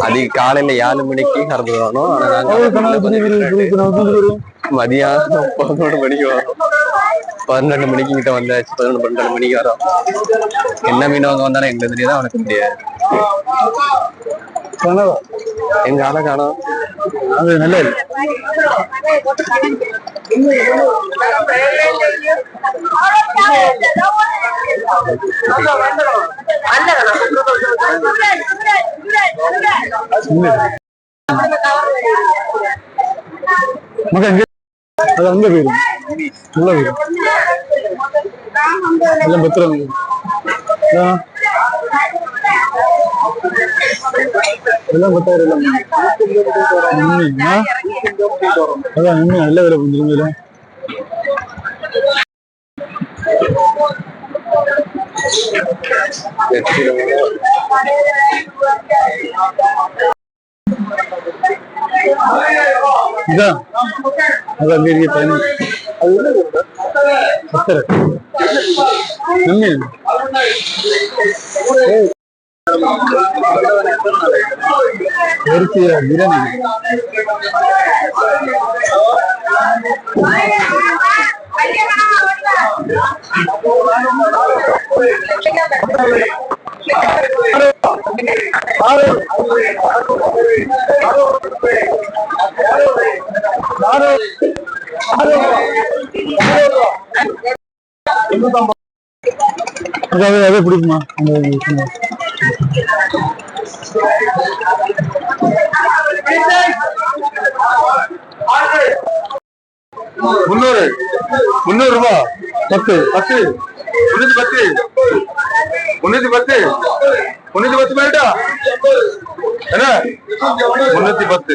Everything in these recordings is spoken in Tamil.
அது காலையில ஏழு மணிக்கு கறந்து வரணும் மதியானம் பதினொன்று மணிக்கு வரும் பன்னெண்டு மணிக்கு கிட்ட வந்தாச்சு பதினொன்று பன்னெண்டு மணிக்கு வரும் என்ன மீன் அவங்க வந்தாலும் எங்களுக்கு தெரியாது அவனுக்கு தெரியாது எங்க ஆளை காணோம் அது நல்லது மகன் அது அங்க போயிடும் உள்ள போயிடும் எல்லாம் பத்திரம் எல்லாம் பத்தாயிரம்? அதான் உண்மை நல்ல விலை கொஞ்சம் இதான் அது அங்க இருக்க அது நன்மை ஒருத்திய அதாவது அதே பிடிக்குமா? அந்த முன்னூறு ரூபா. பத்து. பத்து. முன்னூத்தி பத்து. முன்னூத்தி பத்து. முன்னூத்தி பத்து போயிட்டா என்ன? முன்னூத்தி பத்து.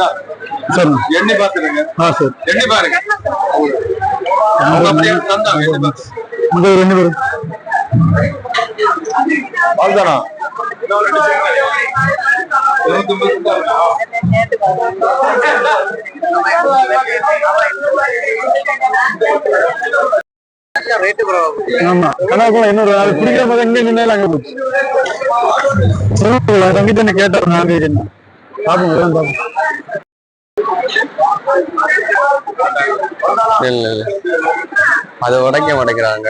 பத்துனா சார் எண்ணி பாத்துருங்க ஆ சார். எண்ணி பாருங்க. ரெண்டு பேரும். ஆமா. கூட இன்னொரு அது பிடிக்கிற போது எங்க நின்னாலும் அங்க போச்சு. சொல்லுங்க கேட்டார் நான் என்ன பாப்போம் பாப்போம். இல்ல இல்ல. அதை உடைக்க மாட்டேங்கிறாங்க.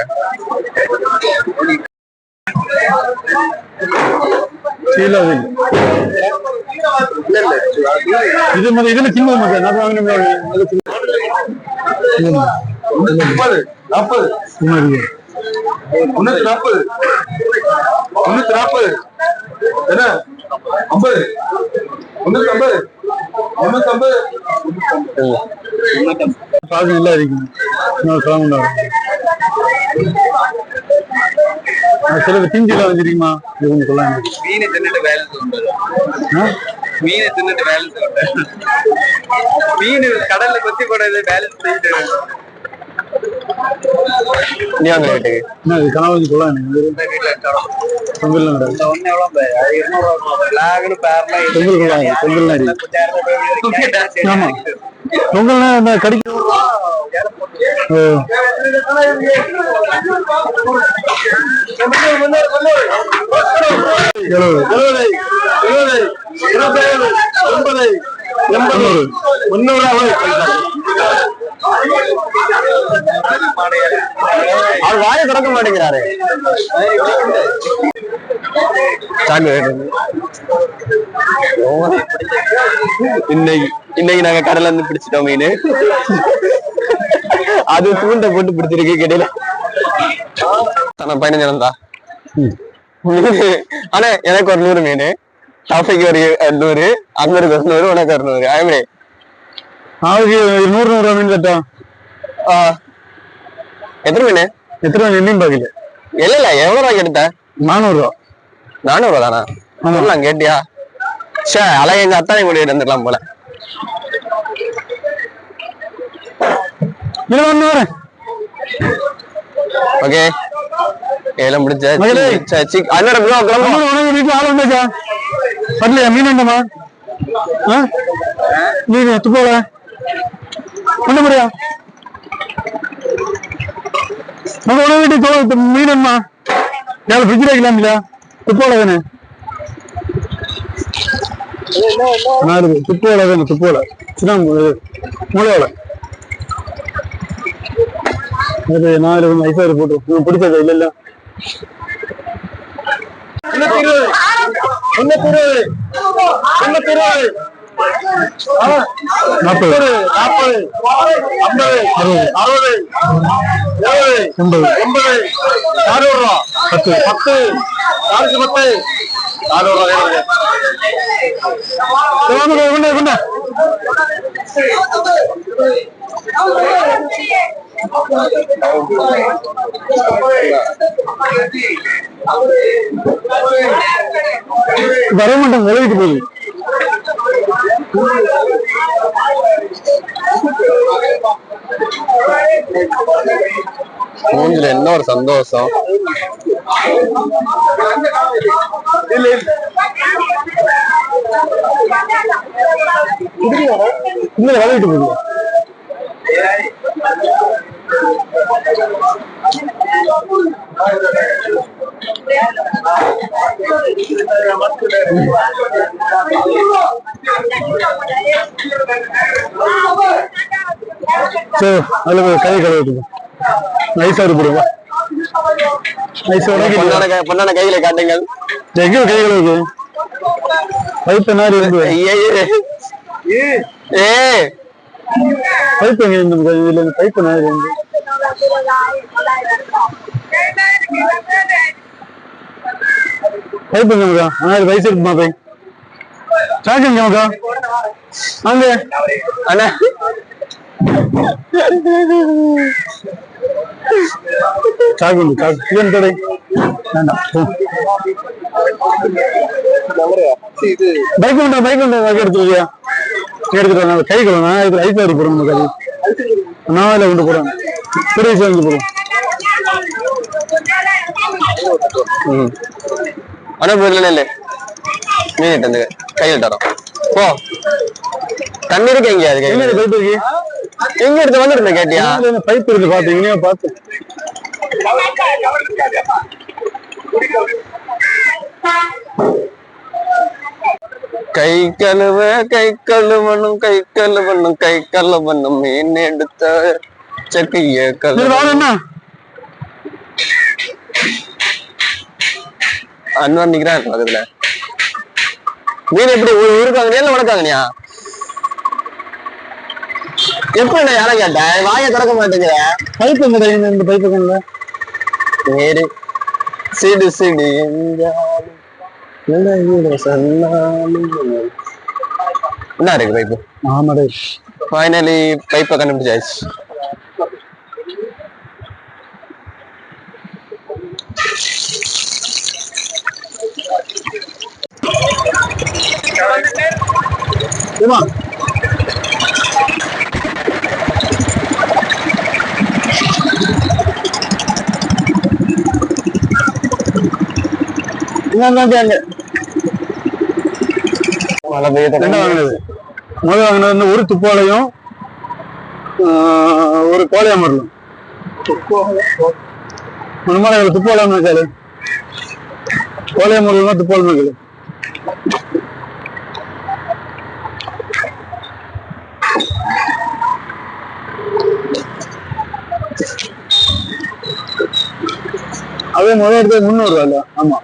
இது மாதிரி இதுல சின்ன மாதிரி நான் வாங்கின அது சின்ன முப்பது. முன்னூத்தி நாற்பது. முன்னூத்தி நாற்பது. என்ன? ஐம்பது. முன்னூத்தி ஐம்பது முன்னூத்தி ஐம்பது பாக்கு நல்லா இருக்கும் இன்னொரு கிளம்புண்டா சில திஞ்சில வந்துருக்குமா? இது கொஞ்சம் மீனை தின்னுட்டு வேலை சொல்றது மீனை தின்னுட்டு வேலை சொல்றது மீன் கடல்ல கொத்தி போடுறது வேலை செய்யிட்டு நீ வாங்க வீட்டுக்கு. என்ன இது கனவு எனக்கு பொங்கல் பொங்கல் பொங்கல் ஆமா. பொங்கல்னா இந்த கடிக்க? எழுபது. எழுபது. இருபத்தேழு எண்பது. எண்பது. முன்னூறு அவர் வாயை திறக்க மாட்டேங்கிறாரு. இன்னைக்கு இன்னைக்கு நாங்க கடல்ல இருந்து பிடிச்சிட்டோம் மீன். அது தூண்ட போட்டு பிடிச்சிருக்கு கிடையில பதினஞ்சு இருந்தா ஆனா எனக்கு ஒரு நூறு மீன். டாஃபிக்கு ஒரு நூறு அங்கருக்கு ஒரு நூறு உனக்கு ஒரு நூறு ஆயமே நாளைக்கு நூறு நூறு மீன் தட்டா ஆ. எத்தனை மீன்? எத்தனை எண்ணியும் பாக்கல. இல்ல இல்ல. எவ்வளவு ரூபாய்க்கு எடுத்த? நானூறு ரூபா. நானூறு ரூபா தானா. சொல்லலாம் கேட்டியா? சே அழகு எங்க அத்தானை கூட இருந்துக்கலாம் போல. ஓகே. ஏலம் முடிச்ச மகளே. அண்ணன் ப்ரோ கிளம்பும்? அம்மா, உனக்கு வீட்டுல ஆள் வந்தாச்சா? வரலையா? மீன் வேண்டாமா? மீன் துப்போல ஒண்ணு முடியா நம்ம உணவு வீட்டுக்கு தொலை மீன் வேணுமா ஏழு ஃப்ரிட்ஜில் வைக்கலாம்ல. துப்போல வேணும் நாலு துப்போல வேணும் துப்போல சின்ன மூளையோல அது நாலு ஐசாறு போட்டு உனக்கு பிடிச்சது? இல்ல இல்ல நாற்பது நாற்பது ஐம்பது அறுபது எழுபது எண்பது எண்பது நானூறு ரூபா பத்து பத்து நானூத்தி பத்து நானூறு ரூபா வேணுங்க. கொண்டா கொண்டா கொண்டா வர மாட்டோம் விளைவிட்டு போகுது மூஞ்சில என்ன ஒரு சந்தோஷம்? இல்ல விளைவிட்டு போகுது சரி அதுல கை கழுவிட்டு நைஸா போடுவா நைஸா பொண்ணான கை- பொண்ணான கையில காட்டுங்கள். எங்க கை கழுவுது? பைப் நாரி ஐயே. ஏ. பைப் எங்க இருந்து? இதுல பைப் நாரி வந்து பைப் எங்க ஆனா வயசு இருக்குமா பை சாக்கு எங்க மக்கா அங்க. அண்ணா. சாக்கு உண்டு சாக்கு இவன் தொடை. வேண்டாம் பைக் உண்டா பைக் உண்டா? வாக்கி எடுத்து எடுத்துட்டு கை கழுவணும் இது ஐஸ் வாரி போடணும் மக்கள் நான் அதில் கொண்டு போறேன். பெரிய கையில் தரோம். போ. தண்ணி இருக்கு எங்க அது என்ன பைப் இருக்கு? எங்க எடுத்து வந்துருந்தேன் கேட்டியா? பைப் இருக்கு பாத்தீங்க பார்த்து கை கழுவ கை கழுவணும் கை கழுவணும் கை கழுவணும் மீன் எடுத்த சக்கைய கழுவ அன்வார் நிக்கிறான் பக்கத்துல. மீன் எப்படி ஊருக்காங்கனியா இல்ல உனக்காங்கனியா எப்படி நான் யாரை கேட்டேன் வாயை திறக்க மாட்டேங்கிற. பைப் எங்க இந்த- இந்த பைப் எங்க வேறு சிடு சிடு சொன்னாலும் என்ன இருக்கு பைப்பு? ஆமாடே ஃபைனலி பைப்பை கண்டுபிடிச்சாச்சு. என்ன வாங்கினது முதல் வாங்கினது வந்து ஒரு துப்பாலையும் ஒரு கோழையாமரலும் முன்னாடி துப்பாலம் இருக்காது கோழையாமரலும் துப்பாலம் இருக்குது அதே முதல் எடுத்தது முந்நூறு ரூபா இல்ல ஆமா.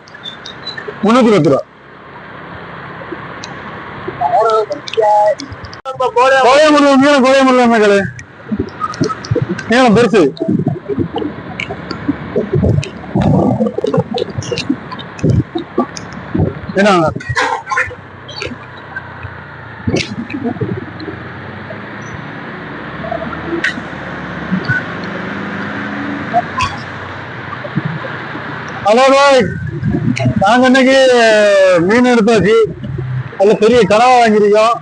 முன்னூத்தி பத்து ரூபா. கோயம்புத்தூர் நீளம் கோயம்புத்தூர் மக்களே நீளம் பெருசு. என்ன? ஹலோ பாய் நாங்க இன்னைக்கு மீன் எடுத்தாச்சு. அதுல பெரிய கனவா வாங்கிருக்கோம்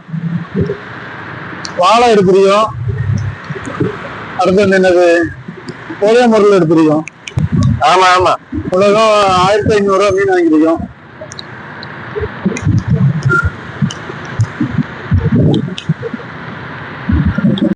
வாழை எடுத்துருக்கோம். அடுத்து என்னது? ஒரே முறையில் எடுத்துருக்கோம். ஆமா ஆமா. உலகம் ஆயிரத்தி ஐநூறு ரூபா மீன் வாங்கிருக்கோம்